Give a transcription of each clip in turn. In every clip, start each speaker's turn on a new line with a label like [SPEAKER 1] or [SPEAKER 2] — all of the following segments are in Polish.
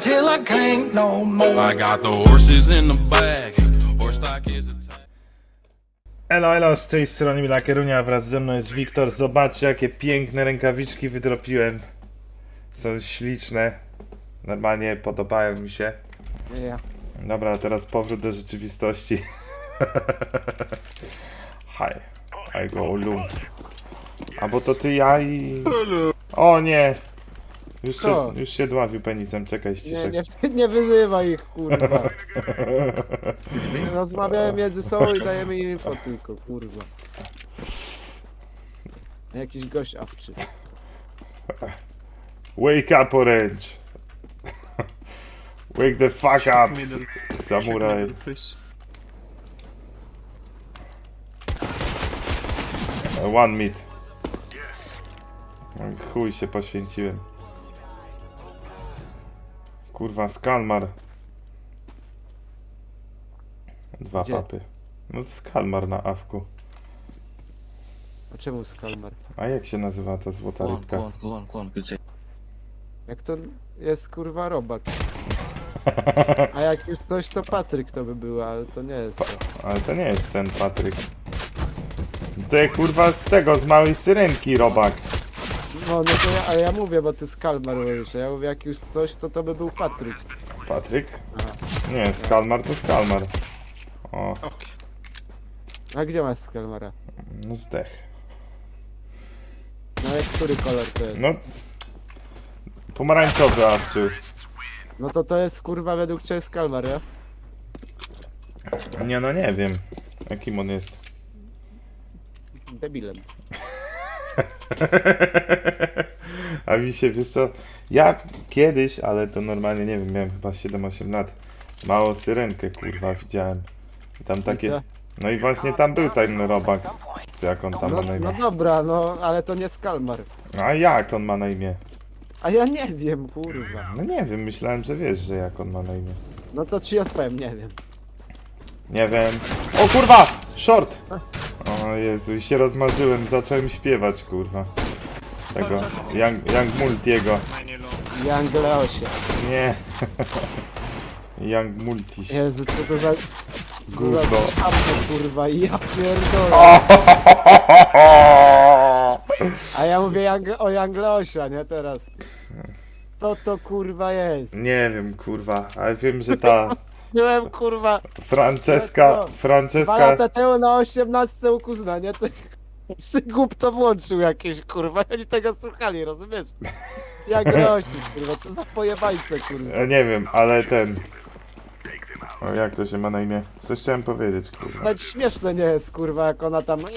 [SPEAKER 1] till I can't no more.
[SPEAKER 2] I got the horses in the back.
[SPEAKER 3] Elo, elo, z tej strony Mila Kierunia, wraz ze mną jest Wiktor. Zobaczcie, jakie piękne rękawiczki wydropiłem. Są śliczne. Normalnie podobają mi się.
[SPEAKER 4] Ja.
[SPEAKER 3] Dobra, teraz powrót do rzeczywistości. Hi, I go lum. A bo to ty, ja i... O nie! Już
[SPEAKER 4] Co?
[SPEAKER 3] się, już się dławił penisem, czekaj,
[SPEAKER 4] Nie,
[SPEAKER 3] ściszek.
[SPEAKER 4] nie, nie wyzywaj ich, kurwa. Rozmawiamy między sobą i dajemy im info tylko, kurwa. Jakiś gość awczy.
[SPEAKER 3] Wake up, Orange! Wake the fuck up, samurai. One mid. Oj, Chuj się poświęciłem. Kurwa, Skalmar. Dwa
[SPEAKER 4] Gdzie?
[SPEAKER 3] papy. No Skalmar na awku.
[SPEAKER 4] A czemu Skalmar?
[SPEAKER 3] A jak się nazywa ta złota
[SPEAKER 5] Go on,
[SPEAKER 3] rybka?
[SPEAKER 5] go on, go on, go on, good save.
[SPEAKER 4] Jak to jest kurwa robak. A jak już coś to Patryk to by było, ale to nie jest to.
[SPEAKER 3] Ale to nie jest ten Patryk. To jest kurwa z tego, z małej syrenki robak.
[SPEAKER 4] No, no to ja, ale ja mówię, bo ty Skalmar mówisz, a ja mówię jak już coś to to by był Patryk.
[SPEAKER 3] Patryk?
[SPEAKER 4] Aha.
[SPEAKER 3] Nie, Skalmar to Skalmar. O,
[SPEAKER 4] A gdzie masz Skalmara?
[SPEAKER 3] no zdech.
[SPEAKER 4] No jak który kolor to jest?
[SPEAKER 3] No. Pomarańczowy awczył.
[SPEAKER 4] No to to jest kurwa według ciebie Skalmar, ja?
[SPEAKER 3] Nie no nie wiem. Jakim on jest?
[SPEAKER 4] Debilem.
[SPEAKER 3] A mi się, wiesz co, ja kiedyś, ale to normalnie, nie wiem, miałem chyba 7-8 lat, mało syrenkę, kurwa, widziałem. I tam takie, no i właśnie tam był ten robak, czy jak on tam
[SPEAKER 4] No,
[SPEAKER 3] ma na
[SPEAKER 4] no
[SPEAKER 3] imię.
[SPEAKER 4] dobra, no ale to nie Skalmar.
[SPEAKER 3] A jak on ma na imię?
[SPEAKER 4] A ja nie wiem, kurwa.
[SPEAKER 3] No nie wiem, myślałem, że wiesz, że jak on ma na imię.
[SPEAKER 4] No to ci odpowiem, nie wiem.
[SPEAKER 3] Nie wiem. O kurwa! Short! O Jezu, i się rozmarzyłem, zacząłem śpiewać, kurwa. Tego, Young, young Multiego.
[SPEAKER 4] Young Leosie.
[SPEAKER 3] Nie. Young Multi.
[SPEAKER 4] Jezu, co to za... Co to
[SPEAKER 3] Gówno.
[SPEAKER 4] kurwa, ja pierdolę. A ja mówię Young, o Young Leosia, nie teraz. Co to kurwa jest?
[SPEAKER 3] Nie wiem, kurwa, ale wiem, że ta
[SPEAKER 4] Byłem kurwa
[SPEAKER 3] Francesca,
[SPEAKER 4] dwa
[SPEAKER 3] Francesca,
[SPEAKER 4] lata temu na 18 u kuzna, nie? To przygłup to włączył jakieś kurwa, oni tego słuchali, rozumiesz? Jak Leosi, kurwa, co za pojebańce, kurwa.
[SPEAKER 3] e, nie wiem, ale ten... O, jak to się ma na imię? Coś chciałem powiedzieć, kurwa.
[SPEAKER 4] Nawet śmieszne nie jest, kurwa, jak ona tam...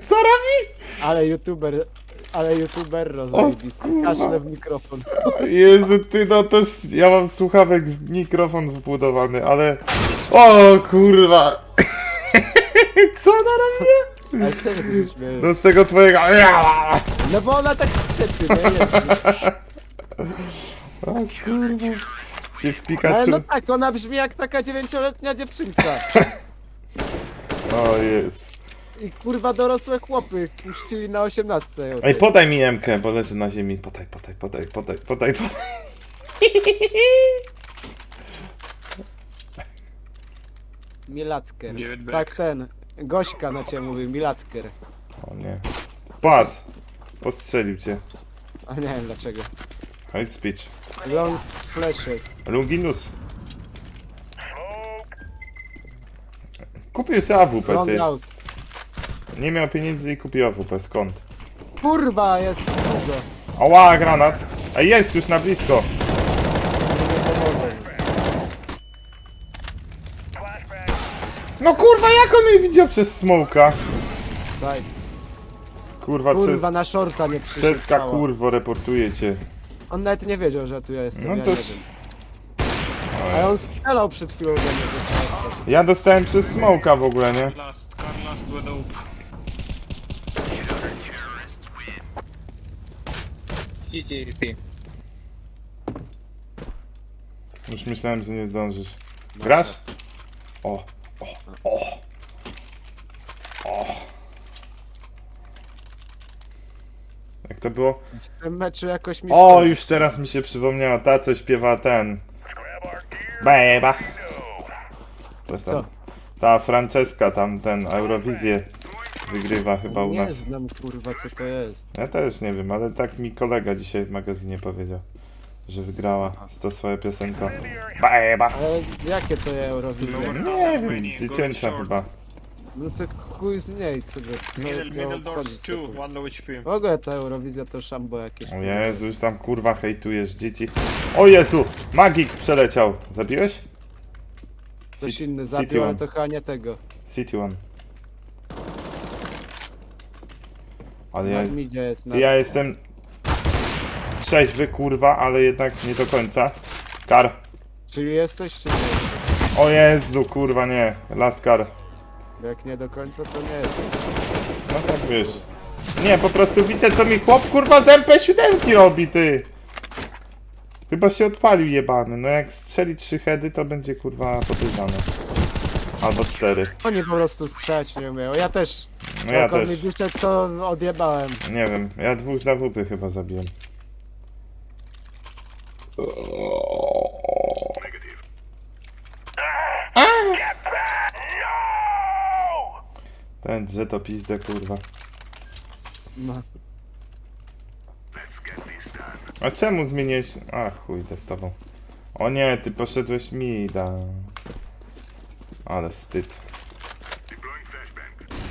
[SPEAKER 3] Co robi?
[SPEAKER 4] Ale youtuber, ale youtuber rozajebisty,
[SPEAKER 3] kurwa.
[SPEAKER 4] kaszle w mikrofon.
[SPEAKER 3] Jezu, ty no to... Ja mam słuchawek w mikrofon wbudowany, ale... O kurwa! Co ona robi?
[SPEAKER 4] A z czego ty się śmiejesz?
[SPEAKER 3] No z tego twojego...
[SPEAKER 4] No bo ona tak krzyczy, nie? nie
[SPEAKER 3] O kurwa. Się w
[SPEAKER 4] ale
[SPEAKER 3] Pikachu...
[SPEAKER 4] no tak, ona brzmi jak taka dziewięcioletnia dziewczynka.
[SPEAKER 3] O jest.
[SPEAKER 4] I kurwa dorosłe chłopy puścili na 18. ją.
[SPEAKER 3] Ej, podaj mi Emkę, bo leży na ziemi. Podaj, podaj, podaj, podaj, podaj, podaj.
[SPEAKER 4] Milacker.
[SPEAKER 5] Give it back.
[SPEAKER 4] Tak ten. Gośka na ciebie mówił, Milacker.
[SPEAKER 3] O nie. Patrz! Postrzelił cię.
[SPEAKER 4] A nie wiem dlaczego.
[SPEAKER 3] Hate speech.
[SPEAKER 4] Long flashes.
[SPEAKER 3] Lunginus. Kupił sobie AWP,
[SPEAKER 4] Long
[SPEAKER 3] ty.
[SPEAKER 4] out.
[SPEAKER 3] Nie miał pieniędzy i kupił AWP, skąd?
[SPEAKER 4] Kurwa, jest dużo.
[SPEAKER 3] Ała, granat! Ej, jest już na blisko! No kurwa, jak on mnie widział przez smoka?
[SPEAKER 4] Side.
[SPEAKER 3] Kurwa,
[SPEAKER 4] Kurwa, na shorta nie
[SPEAKER 3] przez...
[SPEAKER 4] przyszedł.
[SPEAKER 3] Czeska,
[SPEAKER 4] cała.
[SPEAKER 3] kurwo, reportuje cię.
[SPEAKER 4] On nawet nie wiedział, że tu ja jestem,
[SPEAKER 3] No
[SPEAKER 4] ja
[SPEAKER 3] to-
[SPEAKER 4] nie wiem. Ale on strzelał przed chwilą do mnie. dostał.
[SPEAKER 3] Ja dostałem przez smoka w ogóle, nie?
[SPEAKER 5] Last, car last CJP.
[SPEAKER 3] Już myślałem, że nie zdążysz. Grasz? O, o, o. O. Jak to było?
[SPEAKER 4] W tym meczu jakoś mi
[SPEAKER 3] O, już teraz mi się przypomniała ta, co śpiewa ten. Beba. Coś tam.
[SPEAKER 4] Co?
[SPEAKER 3] Ta Franceska tam ten Eurowizję wygrywa chyba u
[SPEAKER 4] Nie
[SPEAKER 3] nas.
[SPEAKER 4] znam kurwa co to jest.
[SPEAKER 3] Ja też nie wiem, ale tak mi kolega dzisiaj w magazynie powiedział, że wygrała z to swoja piosenka. Beba.
[SPEAKER 4] Ale jakie to jest Eurowizja?
[SPEAKER 3] Nie wiem, dziecięca chyba.
[SPEAKER 4] No to chuj z niej, co by co
[SPEAKER 5] Middle, doors, two,
[SPEAKER 4] to-
[SPEAKER 5] one low HP.
[SPEAKER 4] W ogóle ta Eurowizja to szambo jakieś.
[SPEAKER 3] O Jezu, już tam kurwa hejtujesz dzieci. O Jezu, magik przeleciał. Zabiłeś?
[SPEAKER 4] Ktoś
[SPEAKER 3] City-
[SPEAKER 4] inny
[SPEAKER 3] City
[SPEAKER 4] zabił, ale
[SPEAKER 3] One.
[SPEAKER 4] to chyba nie tego.
[SPEAKER 3] City One. Ale ja,
[SPEAKER 4] midzie jest. Na...
[SPEAKER 3] ja jestem trzeźwy kurwa, ale jednak nie do końca. Kar.
[SPEAKER 4] Czyli jesteś, czy nie?
[SPEAKER 3] O Jezu, kurwa nie. Laskar.
[SPEAKER 4] Jak nie do końca, to nie jest.
[SPEAKER 3] No tak wiesz. Nie, po prostu widzę co mi chłop kurwa z MP7 robi ty. Chyba się odpalił jebany. No jak strzeli trzy heady to będzie kurwa podejrzane. Albo cztery.
[SPEAKER 4] Oni po prostu strzelać nie umieją. Ja też.
[SPEAKER 3] No ja
[SPEAKER 4] jak on
[SPEAKER 3] też.
[SPEAKER 4] mi wyszedł, to odjebałem.
[SPEAKER 3] Nie wiem, ja dwóch zawupy chyba zabiłem. Ten drze to pizdę kurwa.
[SPEAKER 4] No.
[SPEAKER 3] A czemu zmieniłeś? A chuj, to z tobą. O nie, ty poszedłeś mi da. Ale wstyd.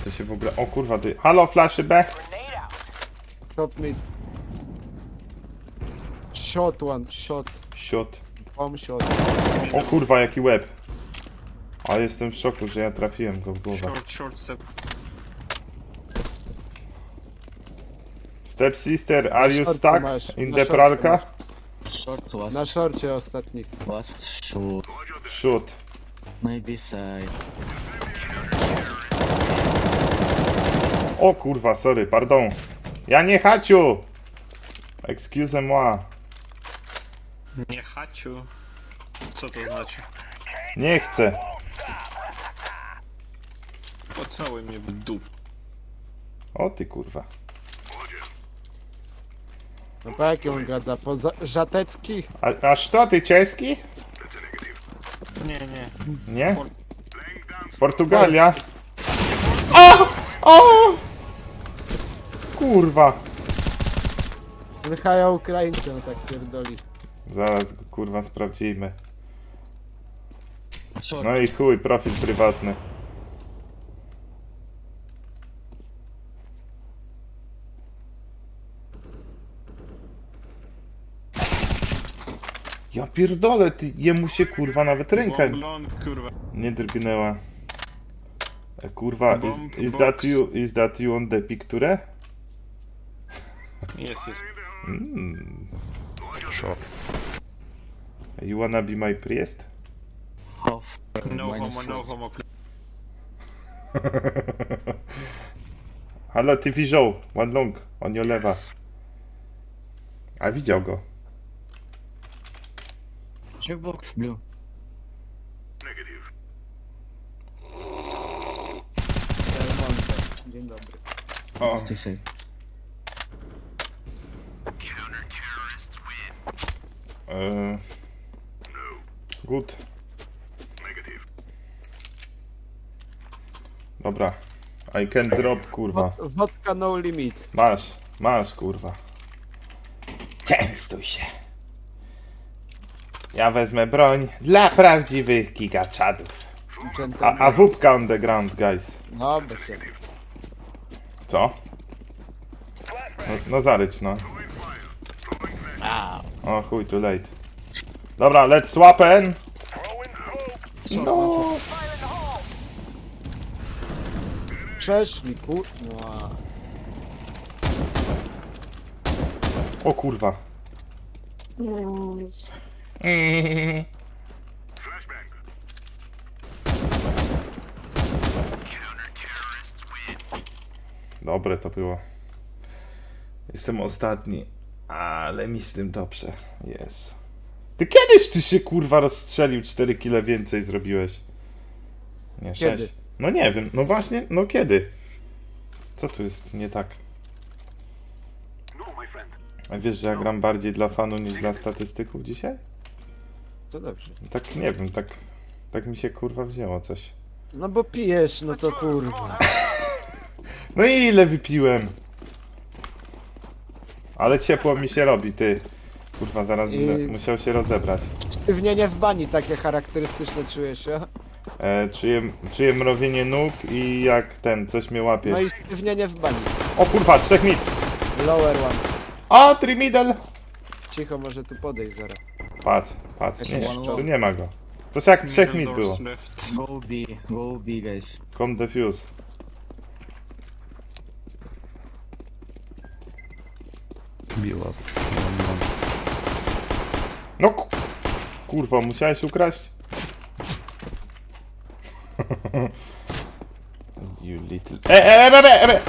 [SPEAKER 3] To się w ogóle. O kurwa, ty. Halo, flaszy B?
[SPEAKER 4] Top mid. Shot one, shot.
[SPEAKER 3] Siot.
[SPEAKER 4] Bomb shot.
[SPEAKER 3] O kurwa, jaki łeb. Ale jestem w szoku, że ja trafiłem go w głowę.
[SPEAKER 5] Short, short step.
[SPEAKER 3] Step sister, are you
[SPEAKER 4] shortku
[SPEAKER 3] stuck
[SPEAKER 4] masz,
[SPEAKER 3] in
[SPEAKER 4] na
[SPEAKER 3] the
[SPEAKER 4] shortku
[SPEAKER 3] pralka?
[SPEAKER 6] Short was
[SPEAKER 4] Na szorcie ostatni.
[SPEAKER 6] was shoot.
[SPEAKER 3] Shoot.
[SPEAKER 6] Maybe side.
[SPEAKER 3] O kurwa, sorry, pardon. Ja nie haciu! Excuse moi.
[SPEAKER 5] Nie haciu. Co to znaczy?
[SPEAKER 3] Nie chcę.
[SPEAKER 5] Pocałuj mnie w dup.
[SPEAKER 3] O ty kurwa.
[SPEAKER 4] No po jakie on gada? Po za- żatecki?
[SPEAKER 3] A, a co ty czeski?
[SPEAKER 5] Nie, nie.
[SPEAKER 3] Nie? Portugalia? O! O! Kurwa.
[SPEAKER 4] Wychaja Ukraińcy, on tak pierdoli.
[SPEAKER 3] Zaraz go kurwa sprawdzimy. No i chuj, profil prywatny. Ja pierdolę, ty, jemu się kurwa nawet ręka
[SPEAKER 5] kurwa.
[SPEAKER 3] nie drgnęła. E, Kurwa,
[SPEAKER 5] Bomb
[SPEAKER 3] is, is
[SPEAKER 5] box.
[SPEAKER 3] that you, is that you on the picture?
[SPEAKER 5] Jest, jest.
[SPEAKER 3] You wanna be my priest?
[SPEAKER 6] Half.
[SPEAKER 5] No
[SPEAKER 6] minus
[SPEAKER 5] homo, no
[SPEAKER 6] four.
[SPEAKER 5] homo.
[SPEAKER 3] Halo, TV show, one long, on your lewa. A widział go.
[SPEAKER 6] Checkbox blue.
[SPEAKER 4] Dzień dobry.
[SPEAKER 3] O,
[SPEAKER 6] Stay safe.
[SPEAKER 3] e, good. Dobra. I can drop, kurwa.
[SPEAKER 4] Wod- Wodka no limit.
[SPEAKER 3] Masz, masz, kurwa. Częstuj się. Ja wezmę broń dla prawdziwych gigaczadów. A,
[SPEAKER 4] Gentleman.
[SPEAKER 3] a wupka on the ground, guys.
[SPEAKER 4] Dobrze się.
[SPEAKER 3] Co? No, no zarycz, no. O chuj, too late. Dobra, let's swapen. No.
[SPEAKER 4] Przeszli, kur... No.
[SPEAKER 3] O kurwa. Dobre to było. Jestem ostatni, ale mi z tym dobrze. Jest. Ty kiedyś ty się kurwa rozstrzelił 4 kile więcej zrobiłeś? Nie,
[SPEAKER 4] Kiedy?
[SPEAKER 3] 6. No nie wiem, no właśnie, no kiedy? Co tu jest nie tak? A wiesz, że ja gram bardziej dla fanu niż dla statystyków dzisiaj?
[SPEAKER 4] Co dobrze.
[SPEAKER 3] Tak nie wiem, tak, tak mi się kurwa wzięło coś.
[SPEAKER 4] No bo pijesz, no to kurwa.
[SPEAKER 3] No i ile wypiłem? Ale ciepło mi się robi, ty. Kurwa, zaraz
[SPEAKER 4] I-
[SPEAKER 3] będę musiał się rozebrać.
[SPEAKER 4] Sztywnienie w bani takie charakterystyczne czujesz, ja?
[SPEAKER 3] E, czuję, czuję mrowienie nóg i jak ten, coś mnie łapie.
[SPEAKER 4] No i sztywnienie w bani.
[SPEAKER 3] O kurwa, trzech mid.
[SPEAKER 4] Lower one.
[SPEAKER 3] A, three middle.
[SPEAKER 4] Cicho, może tu podejść zaraz.
[SPEAKER 3] Patrz, patrz, nie,
[SPEAKER 4] Jakiś
[SPEAKER 3] tu nie ma go. To jest jak trzech mid było.
[SPEAKER 6] Go B, go B guys.
[SPEAKER 3] Com defuse. No ku- kurwa, musiałeś ukraść? you little... E, e, e, e, e.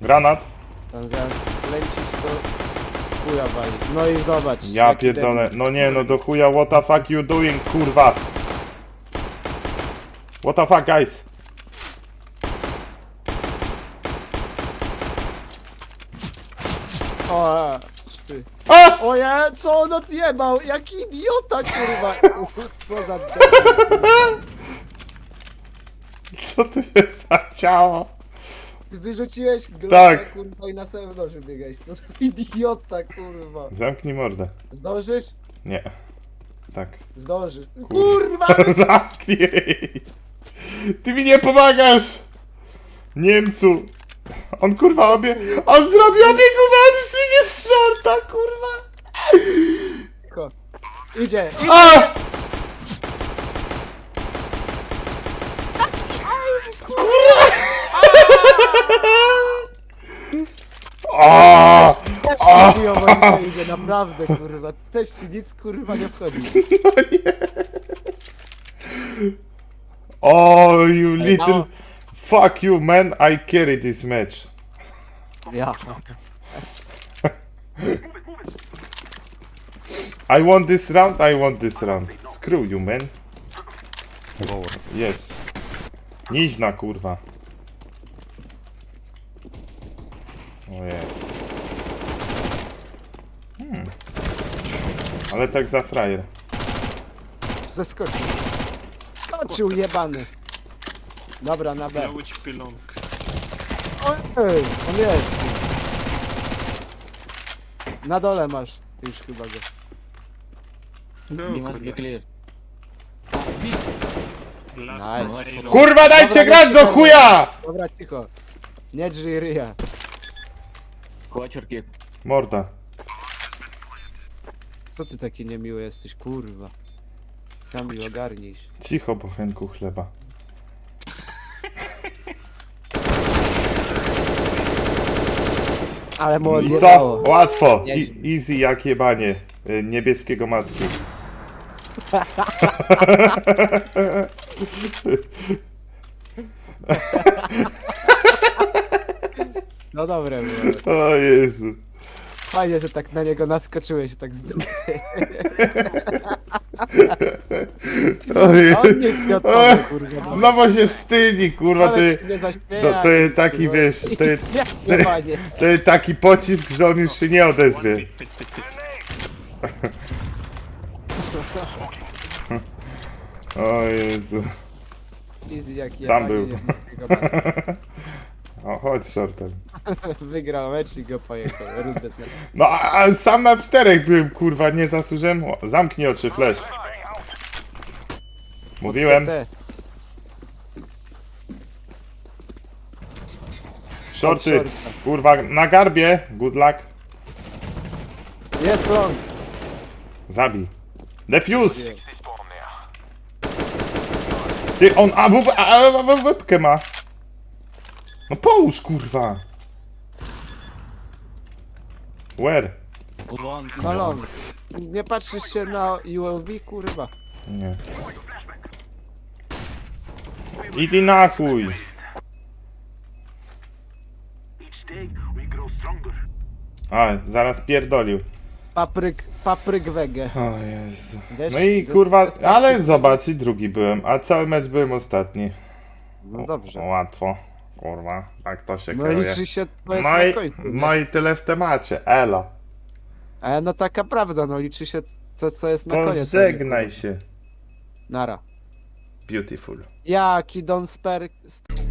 [SPEAKER 3] Granat?
[SPEAKER 4] Tam zaraz lecisz to chuja wali. No i zobacz.
[SPEAKER 3] Ja
[SPEAKER 4] jaki
[SPEAKER 3] pierdolę.
[SPEAKER 4] debil.
[SPEAKER 3] No nie, no do chuja, what the fuck you doing, kurwa? What the fuck, guys?
[SPEAKER 4] O, a, ty.
[SPEAKER 3] A!
[SPEAKER 4] o ja, co on odjebał? Jaki idiota, kurwa. Co za.
[SPEAKER 3] Co tu się zaciało?
[SPEAKER 4] Ty wyrzuciłeś globę,
[SPEAKER 3] Tak.
[SPEAKER 4] kurwa, i na samym noży biegałeś. Co za idiota, kurwa.
[SPEAKER 3] Zamknij mordę.
[SPEAKER 4] Zdążysz?
[SPEAKER 3] Nie. Tak.
[SPEAKER 4] Zdążysz. Kurwa!
[SPEAKER 3] Zamknij! Ty mi nie pomagasz! Niemcu! On kurwa obie... On zrobił obiegówę, on przyjdzie z shorta, kurwa!
[SPEAKER 4] Idzie, idzie.
[SPEAKER 3] A! A!
[SPEAKER 4] Ci chujowo dzisiaj idzie, naprawdę, kurwa. Też ci nic, kurwa, nie wchodzi.
[SPEAKER 3] Oh, you little...
[SPEAKER 4] no.
[SPEAKER 3] Fuck you, man, I carry this match.
[SPEAKER 4] Ja.
[SPEAKER 3] I want this round, I want this round. Screw you, man. Yes. Niźna, kurwa. O jest. Hmm. Ale tak za frajer.
[SPEAKER 4] Zeskoczył. Skoczył, jebany. Dobra, na B.
[SPEAKER 5] Miał być pilonk.
[SPEAKER 4] Ej, on jest. Na dole masz. Już chyba go.
[SPEAKER 5] No,
[SPEAKER 6] B must be
[SPEAKER 5] kurde.
[SPEAKER 6] clear.
[SPEAKER 5] Last
[SPEAKER 4] Nice.
[SPEAKER 5] Halo.
[SPEAKER 3] Kurwa, dajcie
[SPEAKER 4] Dobra,
[SPEAKER 3] grać do chuja!
[SPEAKER 4] Dobra, cicho. Nie drzyj ryja.
[SPEAKER 6] Watch your kick.
[SPEAKER 3] Morda.
[SPEAKER 4] Co ty taki niemiły jesteś, kurwa. Kamil, ogarnij się.
[SPEAKER 3] Cicho, bochenku chleba.
[SPEAKER 4] Ale mu
[SPEAKER 3] I co?
[SPEAKER 4] odjebało.
[SPEAKER 3] Łatwo. Easy jak jebanie. y, Niebieskiego matki.
[SPEAKER 4] No dobre było.
[SPEAKER 3] O Jezu.
[SPEAKER 4] Fajnie, że tak na niego naskoczyłeś, tak z drugiej.
[SPEAKER 3] O Jezu.
[SPEAKER 4] On nic nie odpowie, kurwa.
[SPEAKER 3] No bo się wstydzi, kurwa, to,
[SPEAKER 4] się nie zaśmieje,
[SPEAKER 3] to, to jest taki,
[SPEAKER 4] kurwa.
[SPEAKER 3] wiesz, to jest,
[SPEAKER 4] nie, panie.
[SPEAKER 3] to jest taki pocisk, że on już się nie odezwie. O Jezu.
[SPEAKER 4] Easy jak
[SPEAKER 3] Tam
[SPEAKER 4] jebanie
[SPEAKER 3] był. O, chodź shortem.
[SPEAKER 4] Wygrał mecz i go pojechał. Rundę znaczy.
[SPEAKER 3] No, a, sam na czterech byłem, kurwa, nie zasłużyłem. O, Zamknij oczy, flash. Mówiłem, shorty,
[SPEAKER 4] shorta.
[SPEAKER 3] kurwa, na garbie, good luck.
[SPEAKER 4] Jest long.
[SPEAKER 3] Zabij. Defuse! Ty, on AWP, ma. No połóż, kurwa. Where?
[SPEAKER 4] No long. Nie patrzysz się na ULV, kurwa.
[SPEAKER 3] Nie. Idź na chuj. A, zaraz pierdolił.
[SPEAKER 4] Papryk, papryk wege.
[SPEAKER 3] O Jezu.
[SPEAKER 4] Wiesz,
[SPEAKER 3] No i
[SPEAKER 4] to
[SPEAKER 3] kurwa,
[SPEAKER 4] jest- to jest
[SPEAKER 3] ale
[SPEAKER 4] papryk
[SPEAKER 3] zobacz, i drugi byłem, a cały mecz byłem ostatni.
[SPEAKER 4] No dobrze.
[SPEAKER 3] Łatwo. Kurwa, tak to się
[SPEAKER 4] No
[SPEAKER 3] kieruje.
[SPEAKER 4] liczy się, to jest
[SPEAKER 3] No i,
[SPEAKER 4] na końcu. nie?
[SPEAKER 3] no i tyle w temacie, elo.
[SPEAKER 4] Ale no taka prawda, no liczy się to, co jest na koniec. a nie-
[SPEAKER 3] Pożegnaj się.
[SPEAKER 4] Nara.
[SPEAKER 3] Beautiful.
[SPEAKER 4] Jaki Don Sper... Sp-